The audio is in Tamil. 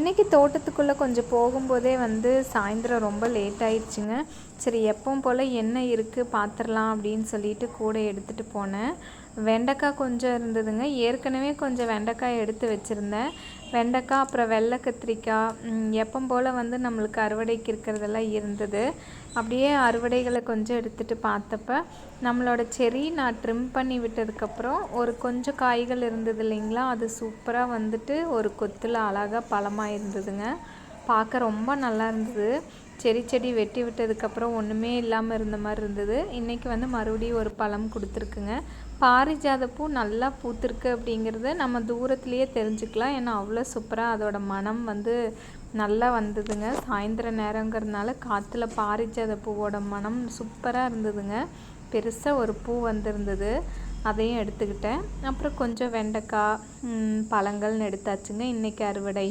இன்றைக்கி தோட்டத்துக்குள்ளே கொஞ்சம் போகும்போதே வந்து சாயந்தரம் ரொம்ப லேட் ஆயிடுச்சுங்க. சரி எப்பவும் போல் என்ன இருக்குது பார்த்துடலாம் அப்படின்னு சொல்லிட்டு கூட எடுத்துகிட்டு போனேன். வெண்டைக்காய் கொஞ்சம் இருந்ததுங்க. ஏற்கனவே கொஞ்சம் வெண்டைக்காய் எடுத்து வச்சுருந்தேன். வெண்டைக்காய் அப்புறம் வெள்ளை கத்திரிக்காய் எப்போ போல் வந்து நம்மளுக்கு அறுவடைக்கு இருக்கிறதெல்லாம் இருந்தது. அப்படியே அறுவடைகளை கொஞ்சம் எடுத்துகிட்டு பார்த்தப்ப நம்மளோட செரி நான் ட்ரிம் பண்ணி விட்டதுக்கப்புறம் ஒரு கொஞ்சம் காய்கள் இருந்தது இல்லைங்களா? அது சூப்பராக வந்துட்டு ஒரு கொத்தில் அழகாக பழமாக இருந்ததுங்க. பார்க்க ரொம்ப நல்லா இருந்தது. செடி செடி வெட்டி விட்டதுக்கப்புறம் ஒன்றுமே இல்லாமல் இருந்த மாதிரி இருந்தது. இன்றைக்கி வந்து மறுபடியும் ஒரு பழம் கொடுத்துருக்குங்க. பாரிஜாத பூ நல்லா பூத்திருக்கு அப்படிங்கிறத நம்ம தூரத்துலேயே தெரிஞ்சுக்கலாம். ஏன்னா அவ்வளோ சூப்பராக அதோட மனம் வந்து நல்லா வந்ததுங்க. சாயந்தர நேரங்கிறதுனால காற்றுல பாரிஜாத பூவோட மனம் சூப்பராக இருந்ததுங்க. பெருசாக ஒரு பூ வந்திருந்தது. அதையும் எடுத்துக்கிட்டேன். அப்புறம் கொஞ்சம் வெண்டைக்காய் பழங்கள்னு எடுத்தாச்சுங்க. இன்றைக்கி அறுவடை.